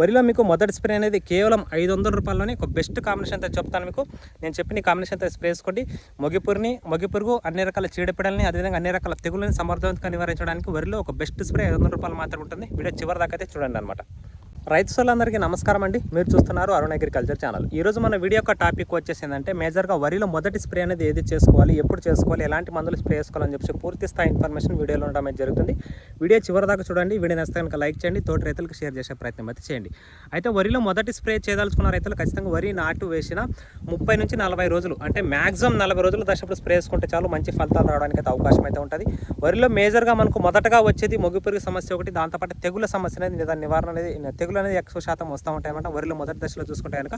వరిలో మీకు మొదటి స్ప్రే అనేది కేవలం ఐదు వందల రూపాయల్లోనే ఒక బెస్ట్ కాంబినేషన్తో చెప్తాను మీకు. నేను చెప్పిన కాంబినేషన్తో స్ప్రే వేసుకోండి మొగిపురిని మొగిపురుగు అన్ని రకాల చీడపిడల్ని అదేవిధంగా అన్ని రకాల తెగులని సమర్థవంతంగా నివారించడానికి వరిలో ఒక బెస్ట్ స్ప్రే ఐదు వందల రూపాయలు మాత్రమే ఉంటుంది. వీడియో చివరి దాకా అయితే చూడండి అనమాట రైతు సోళ్ళందరికీ నమస్కారం అండి. మీరు చూస్తున్నారు అరుణ్ అగ్రికల్చర్ ఛానల్. ఈ రోజు మన వీడియో యొక్క టాపిక్ వచ్చేసి ఏంటంటే మేజర్గా వరిలో మొదటి స్ప్రే అనేది ఏది చేసుకోవాలి ఎప్పుడు చేసుకోవాలి ఎలాంటి మందులు స్ప్రే చేసుకోవాలని చెప్పి పూర్తి స్థాయి ఇన్ఫర్మేషన్ వీడియోలో ఉండడం జరుగుతుంది. వీడియో చివరి దాకా చూడండి. వీడియో నచ్చితే కనుక లైక్ చేయండి. తోటి రైతులకు షేర్ చేసే ప్రయత్నం అయితే చేయండి. అయితే వరిలో మొదటి స్ప్రే చేయదలుచుకున్న రైతులు ఖచ్చితంగా వరి నాటు వేసిన ముప్పై నుంచి నలభై రోజులు అంటే మ్యాక్సిమం నలభై రోజులు దశప్పుడు స్ప్రే చేసుకుంటే చాలు మంచి ఫలితాలు రావడానికి అయితే అవకాశం అయితే ఉంటుంది. వరిలో మేజర్గా మనకు మొదటగా వచ్చేది మొగ్గుపురుగు సమస్య ఒకటి దాంతోపాటు తెగుల సమస్య అనేది నివారణ అనేది తెగులు అనేది ఎక్కువ శాతం వస్తూ ఉంటాయి అనమాట వరిలో మొదటి దశలో చూసుకుంటే కనుక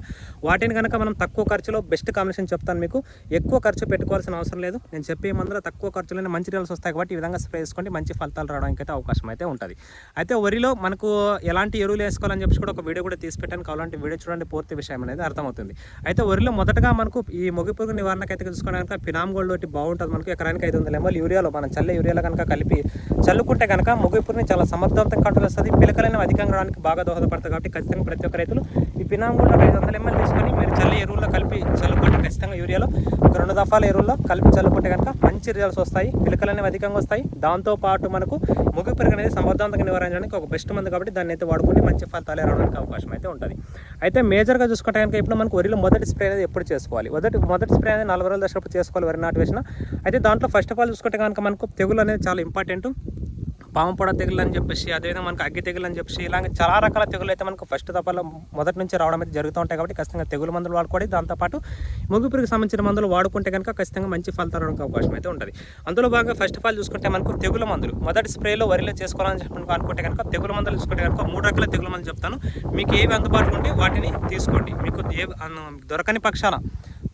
వాటిని కనుక మనం తక్కువ ఖర్చులో బెస్ట్ కాంబినేషన్ చెప్తాను మీకు. ఎక్కువ ఖర్చు పెట్టుకోవాల్సిన అవసరం లేదు. నేను చెప్పే మందులో తక్కువ ఖర్చులోనే మంచి రిజల్ట్స్ వస్తాయి కాబట్టి ఈ విధంగా స్ప్రే చేసుకోండి మంచి ఫలితాలు రావడానికి అయితే అవకాశం అయితే ఉంటుంది. అయితే వరిలో మనకు ఎలాంటి ఎరువులు వేసుకోవాలని చెప్పి కూడా ఒక వీడియో కూడా తీసి పెట్టాను. కావాలంటే వీడియో చూడండి పూర్తి విషయం అనేది అర్థమవుతుంది. అయితే వరిలో మొదటగా మనకు ఈ మొగి పురుగు నివారణకు అయితే చూసుకోవడానికి పినామ్ గోల్డ్ ఒకటి బాగుంటుంది మనకు. ఎకరానికి ఐదు వందల ఎంఎల్ యూరియాలో మనం చల్లే యూరియాలో కనుక కలిపి చల్లుకుంటే కనుక మొగి పురుగుని చాలా సమర్థవంతంగా కంట్రోల్ వస్తుంది పిలకలైన అధికంగా రావడానికి బాగా దోహదపడుతుంది కాబట్టి ఖచ్చితంగా ప్రతి ఒక్క రైతులు ఈ పినామ్ ఐదు వందల ఎంఎల్ తీసుకొని మీరు చల్ల ఎరువుల్లో కలిపి చల్లుకుంటే ఖచ్చితంగా యూరియాలో ఒక రెండు దఫాల ఎరువుల్లో కలిపి చల్లుకుంటే కనుక మంచి రిజల్ట్స్ వస్తాయి. పిలకలు అనేవి అధికంగా వస్తాయి. దాంతో పాటు మనకు ముగ్గు పెరుగు అనేది సమర్థవంతంగా నివారించడానికి ఒక బెస్ట్ మంది కాబట్టి దాన్ని అయితే వాడుకుంటే మంచి ఫలితాలు రావడానికి అవకాశం అయితే ఉంటుంది. అయితే మేజర్గా చూసుకుంటే కనుక ఇప్పుడు మనకు వరిలో మొదటి స్ప్రే అనేది ఎప్పుడు చేసుకోవాలి? మొదటి మొదటి స్ప్రే అనేది నలభై రోజుల దశ చేసుకోవాలి వరి నాటు వేసిన. అయితే దాంట్లో ఫస్ట్ ఆఫ్ ఆల్ చూసుకుంటే కనుక మనకు తెగులు అనేది చాలా ఇంపార్టెంట్ పాము పొడ తెగులు అని చెప్పేసి అదేవిధంగా మనకు అగ్గి తెగులు అని చెప్పేసి ఇలాగ చాలా రకాల తెగులు అయితే మనకు ఫస్ట్ దఫాలో మొదటి నుంచి రావడం అయితే జరుగుతూ ఉంటాయి కాబట్టి ఖచ్చితంగా తెగులు మందులు వాడుకోవాలి దాంతోపాటు ముగ్గు పురుగుకి సంబంధించిన మందులు వాడుకుంటే కనుక ఖచ్చితంగా మంచి ఫలితాలు రావడానికి అవకాశం అయితే ఉంటుంది. అందులో భాగంగా ఫస్ట్ ఆఫ్ ఆల్ చూసుకుంటే మనకు తెగుల మందులు. మొదటి స్ప్రేలో వరిలో చేసుకోవాలని చెప్పి అనుకుంటే కనుక తెగుల మందులు చూసుకుంటే కనుక మూడు రకాల తెగుల మందులు చెప్తాను. మీకు ఏవి అందుబాటులో ఉంటే వాటిని తీసుకోండి. మీకు ఏ దొరకని పక్షాన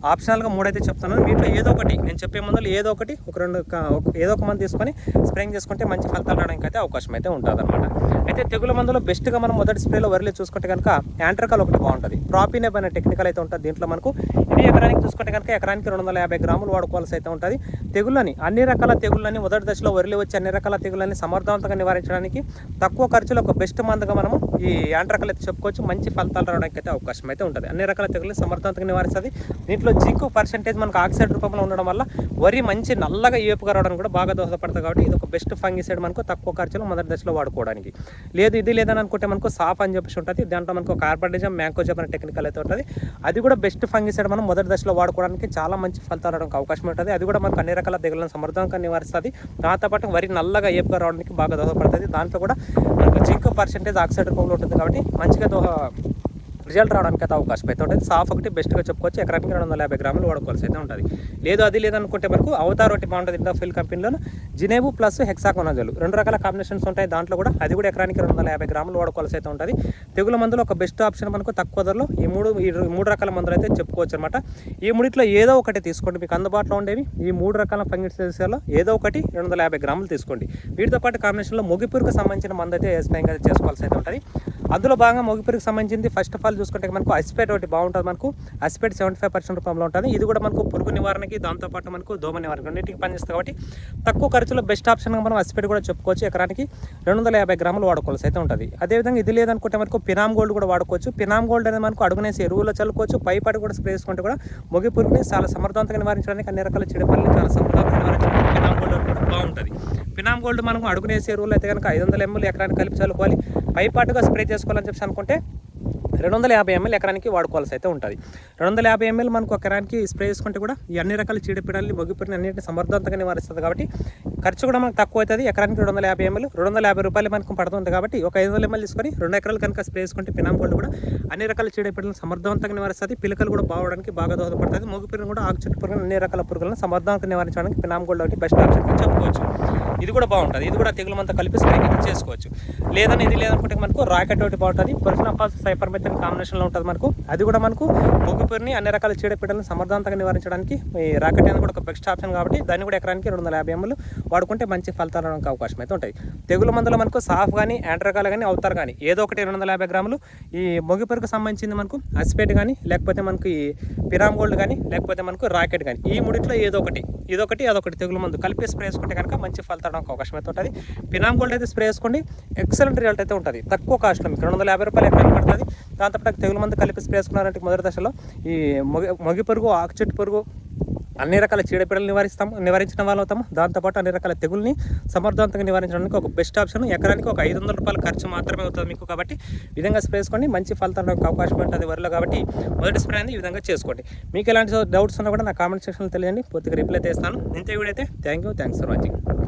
ఆప్షనల్గా మూడైతే చెప్తున్నాను వీటిలో ఏదో ఒకటి నేను చెప్పే మందులు ఏదో ఒకటి ఒక రెండు ఒక- ఏదో ఒక మందు తీసుకొని స్ప్రేయింగ్ చేసుకుంటే మంచి ఫలితాలు రావడానికి అయితే అవకాశం అయితే ఉంటుంది అనమాట అయితే తెగుల మందులో బెస్ట్గా మనం మొదటి స్ప్రేలో వరిలో చూసుకుంటే కనుక యాంట్రకల్ ఒకటి బాగుంటుంది. ప్రాపీనేబ్ అనే టెక్నికల్ అయితే ఉంటుంది దీంట్లో మనకు. ఇది ఎకరానికి చూసుకుంటే కనుక ఎకరానికి రెండు వందల యాభై గ్రాములు వాడుకోవాల్సి అయితే ఉంటుంది. తెగుళ్ళని అన్ని రకాల తెగుళ్ళని మొదటి దశలో వరిలో వచ్చి అన్ని రకాల తెగుళ్ళని సమర్థవంతంగా నివారించడానికి తక్కువ ఖర్చులో ఒక బెస్ట్ మందుగా మనము ఈ యాంట్రకల్ అయితే చెప్పుకోవచ్చు. మంచి ఫలితాలు రావడానికి అయితే అవకాశం అయితే ఉంటుంది. అన్ని రకాల తెగుళ్ళని సమర్థవంతంగా నివారిస్తుంది. దీంట్లో జింక్ పర్సంటేజ్ మనకు ఆక్సైడ్ రూపంలో ఉండడం వల్ల వరి మంచి నల్లగా ఏపుగా రావడానికి కూడా బాగా దోహదపడుతుంది కాబట్టి ఇది ఒక బెస్ట్ ఫంగిసైడ్ మనకు తక్కువ ఖర్చులో మొదటి దశలో వాడుకోవడానికి. లేదు ఇది లేదని అనుకుంటే మనకు సాఫ్ అని చెప్పేసి ఉంటుంది. దాంట్లో మనకు కార్బనిజం మ్యాంకోజం అనే టెక్నికల్ అయితే ఉంటుంది. అది కూడా బెస్ట్ ఫంగిసైడ్ మనం మొదటి దశలో వాడుకోవడానికి చాలా మంచి ఫలితాలు రావడానికి అవకాశం ఉంటుంది. అది కూడా మనకు అన్ని రకాల తెగులను సమర్థంగా నివారిస్తుంది. దాంతోపాటు వరి నల్లగా ఏపుగా రావడానికి బాగా దోహదపడుతుంది. దాంట్లో కూడా మనకు జింక్ పర్సంటేజ్ ఆక్సైడ్ రూపంలో ఉంటుంది కాబట్టి మంచిగా దోహ రిజల్ట్ రావడానికి అయితే అవకాశం అయితే ఉంటుంది. సాఫ్ ఒకటి బెస్ట్గా చెప్పుకోవచ్చు. ఎకరానికి రెండు వందల యాభై గ్రాములు వాడుకోవాల్సి అయితే ఉంటుంది. లేదు అది లేదనుకుంటే మనకు అవతార్ ఒకటి బాగుంటుంది ఇందా ఫిల్ కంపెనీలో జినేబు ప్లస్ హెక్సాకోనజలు. రెండు రకాల కాంబినేషన్స్ ఉంటాయి. దాంట్లో కూడా అది కూడా ఎకరానికి రెండు వందల యాభై గ్రాములు వాడుకోవాల్సి అయితే ఉంటుంది. తెగుల మందులు ఒక బెస్ట్ ఆప్షన్ మనకు తక్కువ ధరలో ఈ మూడు ఈ మూడు రకాల మందులు అయితే చెప్పుకోవచ్చు అనమాట ఈ మూడిట్లో ఏదో ఒకటి తీసుకోండి. మీకు అందుబాటులో ఉండేవి. ఈ మూడు రకాల ఫంగిసైడ్స్లో ఏదో ఒకటి రెండు వందల యాభై గ్రాములు తీసుకోండి. వీటితో పాటు కాంబినేషన్లో మొగిపురుకు సంబంధించిన మందు అయితే స్ప్రేయింగ్ అయితే చేసుకోవాల్సి అయితే ఉంటుంది. అందులో భాగంగా మొగిపురుకు సంబంధించింది ఫస్ట్ ఆఫ్ ఆల్ చూసుకుంటే మనకు అసిపేట్ ఒకటి బాగుంటుంది మనకు. అసిపేట్ సెవెంటీ ఫైవ్ పర్సెంట్ రూపంలో ఉంటుంది. ఇది కూడా మనకు పురుగు నివారణకి దాంతోపాటు మనకు దోమ నివారణ రెండింటికి పనిచేస్తుంది కాబట్టి తక్కువ ఖర్చులో బెస్ట్ ఆప్షన్గా మనం అసిపేట్ కూడా చెప్పుకోవచ్చు. ఎకరానికి రెండు వందల యాభై గ్రాములు వాడుకోవాల్సి అయితే ఉంటుంది. అదేవిధంగా ఇది లేదనుకుంటే మనకు పినామ్ గోల్డ్ కూడా వాడుకోవచ్చు. పినామ్ గోల్డ్ అనేది మనకు అడుగునేసి ఎరువులో చల్లుకోవచ్చు. పైపాటి కూడా స్ప్రే చేసుకుంటే కూడా మొగి పురుగుని చాలా సమర్థవంతంగా నివారించడానికి అన్ని రకాల చెడుపల్ని చాలా సమర్థవంతంగా నివారించడానికి పినామ్ గోల్డ్ కూడా బాగుంటుంది. పినామ్ గోల్డ్ మనం అడుగునేసి ఎరువులు అయితే కనుక ఐదు వందల ఎంఎల్ ఎకరానికి కలిపి చల్లుకోవాలి. పైపాటుగా స్ప్రే చేసుకోవాలని చెప్పి అనుకుంటే రెండు వందల యాభై ఎంఎల్ ఎకరానికి వాడుకోవాల్సి అయితే ఉంటుంది. రెండు వందల యాభై ఎంఎల్ మనకు ఎకరానికి స్ప్రే చేసుకుంటే కూడా ఈ అన్ని రకాల చీడపీడల్ని మొగ్గిపీడని అన్నింటిని సమర్థవంతంగా నివారిస్తుంది కాబట్టి ఖర్చు కూడా మనకు తక్కువ అవుతుంది. ఎకరానికి రెండు వందల యాభై ఎంఎల్ రెండు వందల యాభై రూపాయలు మనకు పడుతుంది కాబట్టి ఒక ఐదు వందల ఎంఎల్ తీసుకొని రెండు ఎకరాలు కనుక స్ప్రే చేసుకుంటే పినామ్ గోల్డ్ కూడా అన్ని రకాల చీడపీడలను సమర్థవంతంగా నివారిస్తుంది. పిలకలు కూడా బాగడానికి బాగా దోహదపడుతుంది మొగ్గిపీడని కూడా ఆకు చుట్టూ పురుగులు అన్ని రకాల పురుగులను సమర్థవంతంగా నివారించడానికి పినామ్ గోల్డ్ ఒకటి బెస్ట్ ఆప్షన్ చెప్పుకోవచ్చు. ఇది కూడా బాగుంటుంది. ఇది కూడా తెగులమంతా కలిపి స్ప్రే చేసుకోవచ్చు. లేదని ఇది లేదనుకుంటే మనకు రాకెట్ ఒకటి బాగుంటుంది. పర్ఫినాఫాస్ సైపర్ మెథన్ కాంబినేషన్లో ఉంటుంది మనకు. అది కూడా మనకు ముగ్గుపూరిని అన్ని రకాల చీడపీడలను సమర్థవంతంగా నివారించడానికి ఈ రాకెట్ అనేది కూడా ఒక బెస్ట్ ఆప్షన్ కాబట్టి దాన్ని కూడా ఎకరానికి రెండు వందల యాభై ఎంఎల్ వాడుకుంటే మంచి ఫలితాలు రావడానికి అవకాశం అయితే ఉంటాయి. తెగుల మందులు మనకు సాఫ్ కానీ యాంట్రకాలు కానీ అవుతారు కానీ ఏదో ఒకటి రెండు వందల యాభై గ్రాములు ఈ మొగిపెరుకు సంబంధించింది మనకు అసిపేట్ కానీ లేకపోతే మనకు ఈ పిరామ్ గోల్డ్ కానీ లేకపోతే మనకు రాకెట్ కానీ ఈ మూడిట్లో ఏదో ఒకటి ఇదొకటి అదొకటి తెగులు మందు కలిపి స్ప్రే చేసుకుంటే కనుక మంచి ఫలితాలు రావడానికి అవకాశం అయితే ఉంటుంది. పినామ్ గోల్డ్ అయితే స్ప్రే చేసుకోండి. ఎక్సలెంట్ రిజల్ట్ అయితే ఉంటుంది. తక్కువ కాస్ట్లో మీకు రెండు వందల యాభై రూపాయలు ఎక్కడ పడుతుంది. దాంతోపాటు తెగులు మందు కలిపి స్ప్రే చేసుకున్నారంటే మొదటి దశలో ఈ మొగి మొగి పురుగు ఆకు చెట్టు పురుగు అన్ని రకాల చీడపీడలు నివారిస్తాం నివారించిన వాళ్ళు అవుతాము. దాంతోపాటు అన్ని రకాల తెగుల్ని సమర్థవంతంగా నివారించడానికి ఒక బెస్ట్ ఆప్షన్ ఎకరానికి ఒక ఐదు వందల రూపాయల ఖర్చు మాత్రమే అవుతుంది మీకు కాబట్టి విధంగా స్ప్రే చేసుకోండి. మంచి ఫలితాలు అవకాశం ఉంటుంది వరిలో కాబట్టి మొదటి స్ప్రే అనేది ఈ విధంగా చేసుకోండి. మీకు ఎలాంటి డౌట్స్ ఉన్నా కూడా నా కామెంట్ సెక్షన్లో తెలియండి పూర్తిగా రిప్లై చేస్తాను ఇంతే వీడైతే అయితే. Thank you thanks for watching